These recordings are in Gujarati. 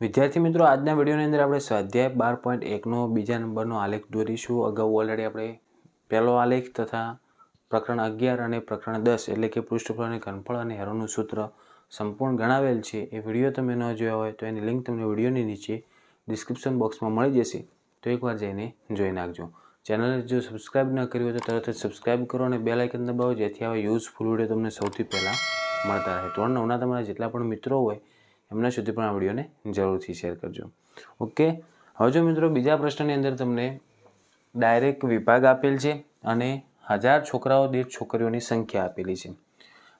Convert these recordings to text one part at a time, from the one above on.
વિદ્યાર્થી મિત્રો, આજના વિડીયોની અંદર આપણે સ્વાધ્યાય બાર પોઈન્ટ એકનો બીજા નંબરનો આલેખ દોરીશું. અગાઉ ઓલરેડી આપણે પહેલો આલેખ તથા પ્રકરણ અગિયાર અને પ્રકરણ દસ, એટલે કે પૃષ્ઠફળ અને ઘનફળ અને હેરોનું સૂત્ર સંપૂર્ણ ગણાવેલ છે. એ વીડિયો તમે ન જોયા હોય તો એની લિંક તમને વિડીયોની નીચે ડિસ્ક્રિપ્શન બોક્સમાં મળી જશે. તો એકવાર જઈને જોઈ નાખજો. ચેનલને જો સબસ્ક્રાઇબ ન કરી હોય તો તરત જ સબસ્ક્રાઇબ કરો અને બે લાઇકન દબાવો, જેથી આવા યુઝફુલ વીડિયો તમને સૌથી પહેલાં મળતા રહે. તો નવના તમારા જેટલા પણ મિત્રો હોય એમના સુધી પણ આ વિડીયોને જરૂરથી શેર કરજો. ઓકે? હવે જો મિત્રો બીજા પ્રશ્નની અંદર તમને ડાયરેક્ટ વિભાગ આપેલ છે અને હજાર છોકરાઓ દીઠ છોકરીઓની સંખ્યા આપેલી છે.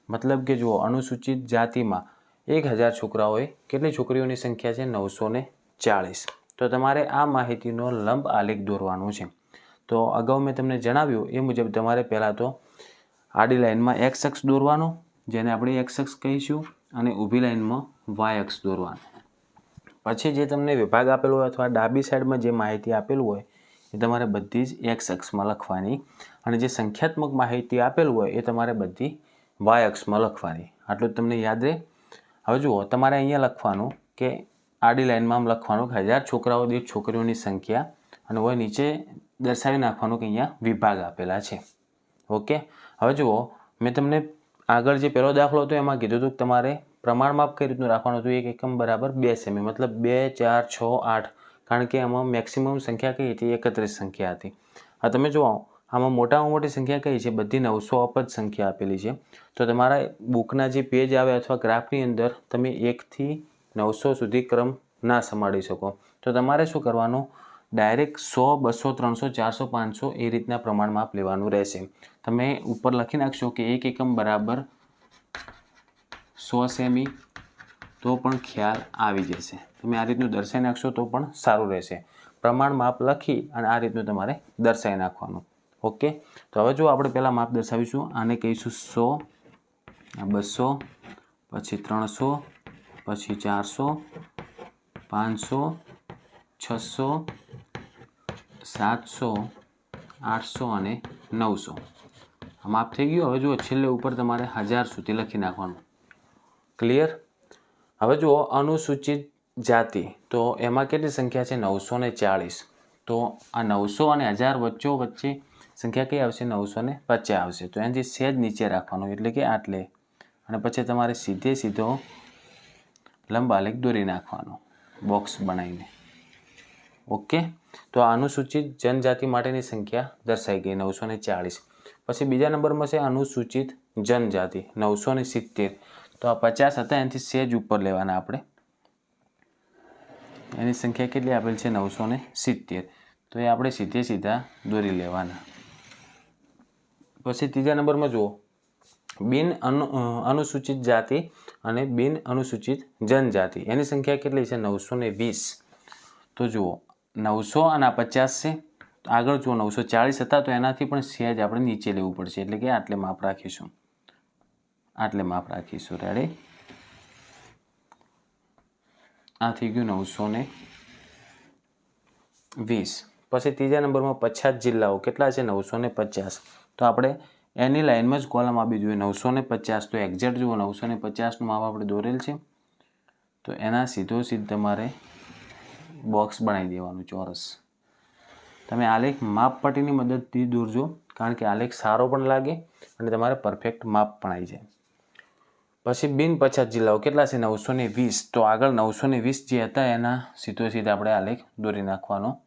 મતલબ કે જુઓ, અનુસૂચિત જાતિમાં એક હજાર છોકરાઓએ કેટલી છોકરીઓની સંખ્યા છે? નવસો ને ચાળીસ. તો તમારે આ માહિતીનો લંબ આલેખ દોરવાનો છે. તો અગાઉ મેં તમને જણાવ્યું એ મુજબ તમારે પહેલાં તો આડી લાઇનમાં એક્સ અક્ષ દોરવાનો, જેને આપણે એક્સ અક્ષ કહીશું, અને ઊભી લાઇનમાં વાય અક્ષ દોરવાનો પછી જે તમને વિભાગ આપેલો હોય અથવા ડાબી સાઈડમાં જે માહિતી આપેલું હોય, એ તમારે બધી જ એક્સ અક્ષમાં લખવાની. અને જે સંખ્યાત્મક માહિતી આપેલું હોય, એ તમારે બધી વાય અક્ષમાં લખવાની. આટલું તમને યાદ રહે. હવે જુઓ, તમારે અહીંયા લખવાનું કે આડી લાઇનમાં આમ લખવાનું કે હજાર છોકરાઓ દીઠ છોકરીઓની સંખ્યા અને હોય નીચે દર્શાવી નાખવાનું કે અહીંયા વિભાગ આપેલા છે. ઓકે? હવે જુઓ, મેં તમને આગળ જે પહેલો દાખલો હતો એમાં કીધું હતું કે તમારે પ્રમાણ માપ કઈ રીતનું રાખવાનું હતું? એક એકમ બરાબર બે સેમી. મતલબ બે, ચાર, છ, આઠ. કારણ કે આમાં મેક્સિમમ સંખ્યા કઈ હતી? એકત્રીસ સંખ્યા હતી. આ તમે જુઓ, આમાં મોટામાં મોટી સંખ્યા કઈ છે? બધી નવસો અપ જ સંખ્યા આપેલી છે. તો તમારા બુકના જે પેજ આવે અથવા ગ્રાફની અંદર તમે એકથી નવસો સુધી ક્રમ ના સંભાળી શકો. તો તમારે શું કરવાનું? ડાયરેક્ટ સો, બસો, ત્રણસો, ચારસો, પાંચસો એ રીતના પ્રમાણમાં આપ લેવાનું રહેશે. તમે ઉપર લખી નાખશો કે એક એકમ બરાબર સો સેમી, તો પણ ખ્યાલ આવી જશે. તમે આ રીતનું દર્શાવી નાખશો તો પણ સારું રહેશે. પ્રમાણ માપ લખી અને આ રીતનું તમારે દર્શાવી નાખવાનું. ઓકે? તો હવે જો આપણે પહેલાં માપ દર્શાવીશું, આને કહીશું સો બસો, પછી ત્રણસો, પછી ચારસો, પાંચસો, છસો, સાતસો, આઠસો અને નવસો. આ માપ થઈ ગયું. હવે જો છેલ્લે ઉપર તમારે હજાર સુધી લખી નાખવાનું. ક્લિયર હવે જુઓ, અનુસૂચિત જાતિ. તો એમાં કેટલી સંખ્યા છે? નવસો ને ચાળીસ. તો આ નવસો અને હજાર વચ્ચો વચ્ચે સંખ્યા કઈ આવશે? નવસો ને પચાસ આવશે. તો એનાથી સેજ નીચે રાખવાનું, એટલે કે આટલે. અને પછી તમારે સીધે સીધો લંબ દોરી નાખવાનો, બોક્સ બનાવીને. ઓકે? તો આ અનુસૂચિત જનજાતિ માટેની સંખ્યા દર્શાઈ ગઈ, નવસો ને ચાળીસ. પછી બીજા નંબરમાં છે અનુસૂચિત જનજાતિ, નવસો ને સિત્તેર. તો આ પચાસ હતા, એનાથી સેજ ઉપર લેવાના આપણે. એની સંખ્યા કેટલી આપેલ છે? નવસો ને સિત્તેર. તો એ આપણે સીધે સીધા દોરી લેવાના. પછી ત્રીજા નંબરમાં જુઓ. બિન અનુ અનુસૂચિત જાતિ અને બિન અનુસૂચિત જનજાતિ. એની સંખ્યા કેટલી છે? નવસો ને વીસ. તો જુઓ, નવસો અને આ પચાસ છે. આગળ જુઓ, નવસો ચાળીસ હતા, તો એનાથી પણ સહેજ આપણે નીચે લેવું પડશે. એટલે કે આટલે માપ રાખીશું. આટલે માપ રાખીશું. રેડી આ થઈ ગયું નવસો ને વીસ. પછી ત્રીજા નંબરમાં પછાત જિલ્લાઓ. કેટલા છે? નવસો ને પચાસ. તો આપણે એની લાઇનમાં જ કોલમ આપી જોઈએ નવસો ને પચાસ. તો એક્ઝેક્ટ જુઓ, નવસો ને પચાસનું માપ આપણે દોરેલ છે. તો એના સીધો સીધ તમારે બોક્સ બનાવી દેવાનું ચોરસ. તમે આલેખ માપ પટ્ટીની મદદથી દોરજો, કારણ કે આલેખ સારો પણ લાગે અને તમારે પરફેક્ટ માપ પણ આવી જાય. પછી બિન પછાત જિલ્લાઓ, કેટલા છે નવસો ને વીસ? તો આગળ નવસો ને વીસ જે હતા, એના સીધો સીધા આપણે આલેખ દોરી નાખવાનો.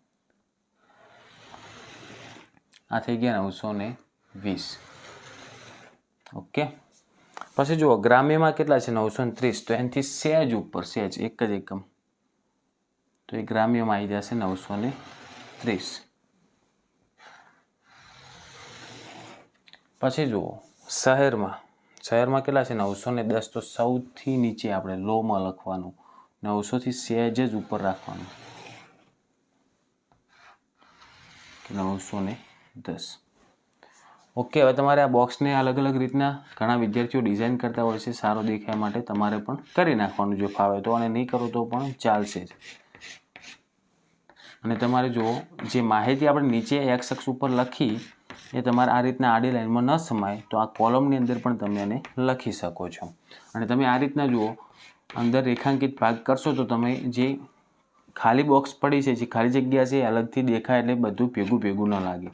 આ થઈ ગયા નવસો ને વીસ. ઓકે? પછી જુઓ, ગ્રામ્યમાં કેટલા છે નવસો ને ત્રીસ? તો એનાથી સહેજ ઉપર સહેજ એક જ એકમ. તો એ ગ્રામ્યમાં આવી જશે નવસો ને ત્રીસ. પછી જુઓ, શહેરમાં શહેરમાં કેટલા છે? નવસો ને દસ તો સૌથી નીચે આપણે લોમાં લખવાનું. નવસોથી સહેજ જ ઉપર રાખવાનું. નવસો ને દસ. ઓકે, હવે તમારે આ બોક્સને અલગ અલગ રીતના ઘણા વિદ્યાર્થીઓ ડિઝાઇન કરતા હોય છે. સારો દેખાય માટે તમારે પણ કરી નાખવાનું જો ફાવે તો. અને નહીં કરો તો પણ ચાલશે જ. અને તમારે જુઓ, જે માહિતી આપણે નીચે એક્સ અક્ષ ઉપર લખી એ તમારે આ રીતના આડી લાઈનમાં ન સમાય, તો આ કોલમની અંદર પણ તમે એને લખી શકો છો. અને તમે આ રીતના જુઓ, અંદર રેખાંકિત ભાગ કરશો તો તમે જે ખાલી બોક્સ પડી છે, જે ખાલી જગ્યા છે અલગથી દેખાય એટલે બધું ભેગું ભેગું ન લાગે.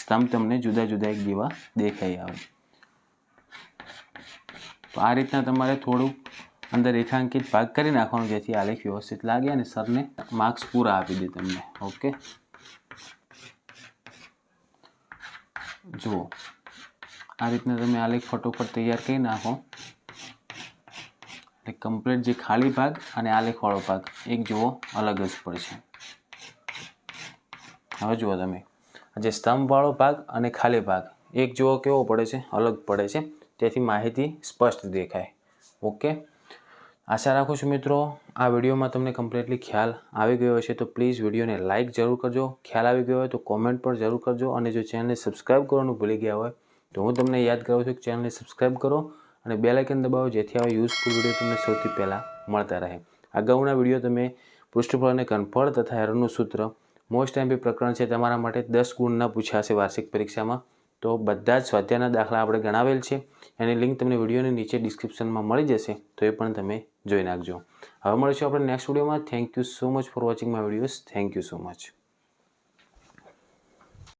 સ્તંભ તમને જુદા જુદા એક જેવા દેખાઈ આવે. તો આ રીતના તમારે થોડું અંદર રેખાંકિત ભાગ કરી નાખવાનો, જેથી આલેખ વ્યવસ્થિત લાગે અને સરને માર્ક્સ પૂરા આપી દે તમને. ઓકે જુઓ. આ રીતના તમે આલેખ ફટોફટ તૈયાર કરી નાખો. એટલે કમ્પ્લીટ જે ખાલી ભાગ અને આલેખવાળો ભાગ, એક જુઓ, અલગ જ પડશે. હવે જુઓ તમે. જે સ્તંભવાળો ભાગ અને ખાલી ભાગ, એક જુઓ કેવો પડે છે? અલગ પડે છે. તેથી માહિતી સ્પષ્ટ દેખાય. ઓકે? આશા રાખું છું મિત્રો, આ વિડીયોમાં તમને કમ્પ્લીટલી ખ્યાલ આવી ગયો હશે, તો પ્લીઝ વિડીયોને લાઇક જરૂર કરજો. ખ્યાલ આવી ગયો હોય તો કોમેન્ટ પણ જરૂર કરજો અને જો ચેનલને સબસ્ક્રાઈબ કરવાનું ભૂલી ગયા હોય, તો હું તમને યાદ કરું છું કે ચેનલને સબસ્ક્રાઈબ કરો અને બે લાઇકન દબાવો, જેથી આવા યુઝફુલ વીડિયો તમને સૌથી પહેલાં મળતા રહે. અગાઉના વીડિયો તમે પૃષ્ઠફળ અને ઘનફળ તથા એરરનું સૂત્ર મોસ્ટ એમપી પ્રકરણ છે, તમારા માટે દસ ગુણના પૂછ્યા છે વાર્ષિક પરીક્ષામાં. તો બધા જ સ્વાધ્યાયના દાખલા આપણે ગણાવેલ છે. એની લિંક તમને વિડીયોની નીચે ડિસ્ક્રિપ્શનમાં મળી જશે, તો એ પણ તમે જોઈ નાખજો. હવે મળીશું આપણે નેક્સ્ટ વિડીયોમાં. Thank you so much for watching my videos thank you so much